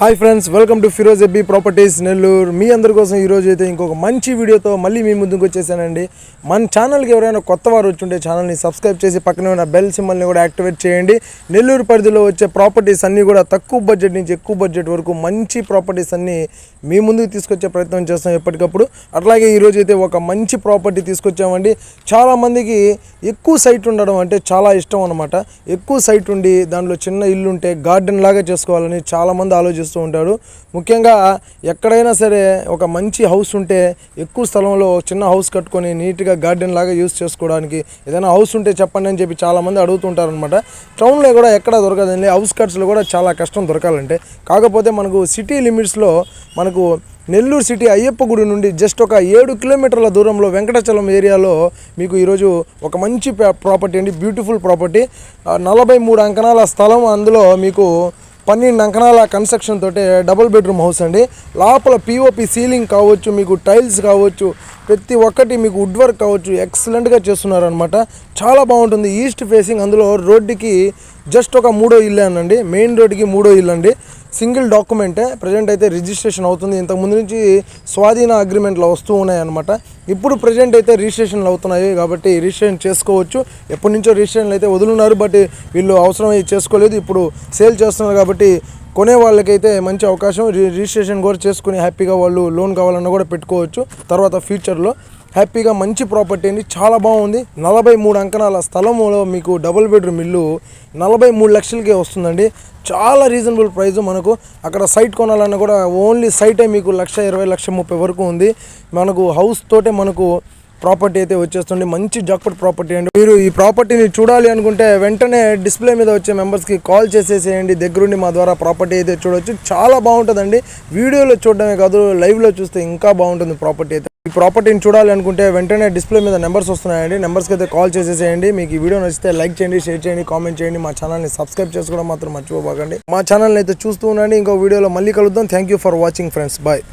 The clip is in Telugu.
Hi friends welcome to Firoz ఎబ్బీ properties Nellore. మీ అందరి కోసం ఈరోజు అయితే ఇంకొక మంచి వీడియోతో మళ్ళీ మీ ముందుకు వచ్చేసానండి. మన ఛానల్కి ఎవరైనా కొత్త వారు వచ్చుంటే ఛానల్ని సబ్స్క్రైబ్ చేసి పక్కనే ఉన్న బెల్ సింబల్ని కూడా యాక్టివేట్ చేయండి. నెల్లూరు పరిధిలో వచ్చే ప్రాపర్టీస్ అన్నీ కూడా తక్కువ బడ్జెట్ నుంచి ఎక్కువ బడ్జెట్ వరకు మంచి ప్రాపర్టీస్ అన్నీ మీ ముందుకు తీసుకొచ్చే ప్రయత్నం చేస్తాం ఎప్పటికప్పుడు. అట్లాగే ఈరోజు అయితే ఒక మంచి ప్రాపర్టీ తీసుకొచ్చామండి. చాలామందికి ఎక్కువ సైట్ ఉండడం అంటే చాలా ఇష్టం అనమాట ఎక్కువ సైట్ ఉండి దాంట్లో చిన్న ఇల్లు ఉంటే గార్డెన్ లాగా చేసుకోవాలని చాలామంది చేస్తూ ఉంటారు ముఖ్యంగా ఎక్కడైనా సరే ఒక మంచి హౌస్ ఉంటే ఎక్కువ స్థలంలో చిన్న హౌస్ కట్టుకొని నీట్గా గార్డెన్ లాగా యూస్ చేసుకోవడానికి ఏదైనా హౌస్ ఉంటే చెప్పండి అని చెప్పి చాలామంది అడుగుతుంటారు అనమాట టౌన్లో కూడా ఎక్కడ దొరకదండి. హౌస్ కట్స్లో కూడా చాలా కష్టం దొరకాలంటే. కాకపోతే మనకు సిటీ లిమిట్స్లో మనకు నెల్లూరు సిటీ అయ్యప్ప గుడి నుండి జస్ట్ ఒక ఏడు కిలోమీటర్ల దూరంలో వెంకటాచలం ఏరియాలో మీకు ఈరోజు ఒక మంచి ప్రాపర్టీ అండి. Beautiful property. నలభై మూడు అంకణాల స్థలం అందులో మీకు పన్నెండు అంకణాల కన్స్ట్రక్షన్ తోటి డబుల్ బెడ్రూమ్ హౌస్ అండి. లోపల పిఓపి సీలింగ్ కావచ్చు మీకు టైల్స్ కావచ్చు ప్రతి ఒక్కటి మీకు వుడ్ వర్క్ కావచ్చు ఎక్సలెంట్గా చేస్తున్నారనమాట చాలా బాగుంటుంది. ఈస్ట్ ఫేసింగ్ అందులో రోడ్డుకి జస్ట్ ఒక మూడో ఇల్లు అనండి. మెయిన్ రోడ్డుకి మూడో ఇల్లు అండి. సింగిల్ డాక్యుమెంటే ప్రజెంట్ అయితే రిజిస్ట్రేషన్ అవుతుంది. ఇంతకు ముందు నుంచి స్వాధీన అగ్రిమెంట్లు వస్తూ ఉన్నాయన్నమాట ఇప్పుడు ప్రజెంట్ అయితే రిజిస్ట్రేషన్లు అవుతున్నాయి కాబట్టి రిజిస్ట్రేషన్ చేసుకోవచ్చు. ఎప్పటి నుంచో రిజిస్ట్రేషన్లు అయితే వదులున్నారు బట్ వీళ్ళు అవసరం చేసుకోలేదు. ఇప్పుడు సేల్ చేస్తున్నారు కాబట్టి కొనే వాళ్ళకైతే మంచి అవకాశం. రిజిస్ట్రేషన్ కూడా చేసుకుని హ్యాపీగా వాళ్ళు లోన్ కావాలన్నా కూడా పెట్టుకోవచ్చు. తర్వాత ఫ్యూచర్లో హ్యాపీగా మంచి ప్రాపర్టీ అండి. చాలా బాగుంది. నలభై మూడు అంకణాల స్థలంలో మీకు డబుల్ బెడ్రూమ్ ఇల్లు నలభై మూడు లక్షలకే వస్తుందండి. చాలా రీజనబుల్ ప్రైస్ మనకు. అక్కడ సైట్ కొనాలన్నా కూడా ఓన్లీ సైటే మీకు లక్ష ఇరవై లక్ష ముప్పై వరకు ఉంది. మనకు హౌస్ తోటే మనకు ప్రాపర్టీ అయితే వచ్చేస్తుంది. మంచి జాక్పట్ ప్రాపర్టీ అండి. మీరు ఈ ప్రాపర్టీని చూడాలి అనుకుంటే వెంటనే డిస్ప్లే మీద వచ్చే మెంబర్స్కి కాల్ చేసేసేయండి. దగ్గరుండి మా ద్వారా ప్రాపర్టీ అయితే చూడొచ్చు. చాలా బాగుంటుందండి. వీడియోలో చూడడమే కాదు లైవ్లో చూస్తే ఇంకా బాగుంటుంది ప్రాపర్టీ అయితే. ఈ ప్రాపర్టీని చూడాలనుకుంటే వెంటనే డిస్ప్లే మీద నెంబర్స్ వస్తున్నాయండి. నెంబర్స్కి అయితే కాల్ చేసేసేయండి. మీకు ఈ వీడియో నచ్చితే లైక్ చేయండి షేర్ చేయండి కామెంట్ చేయండి. మా ఛానల్ని సబ్స్క్రైబ్ చేసుకోవడం మాత్రం మర్చిపోబాకండి. మా ఛానల్ని అయితే చూస్తూ ఉండండి. ఇంకో వీడియోలో మళ్ళీ కలుద్దాం. Thank you for watching friends bye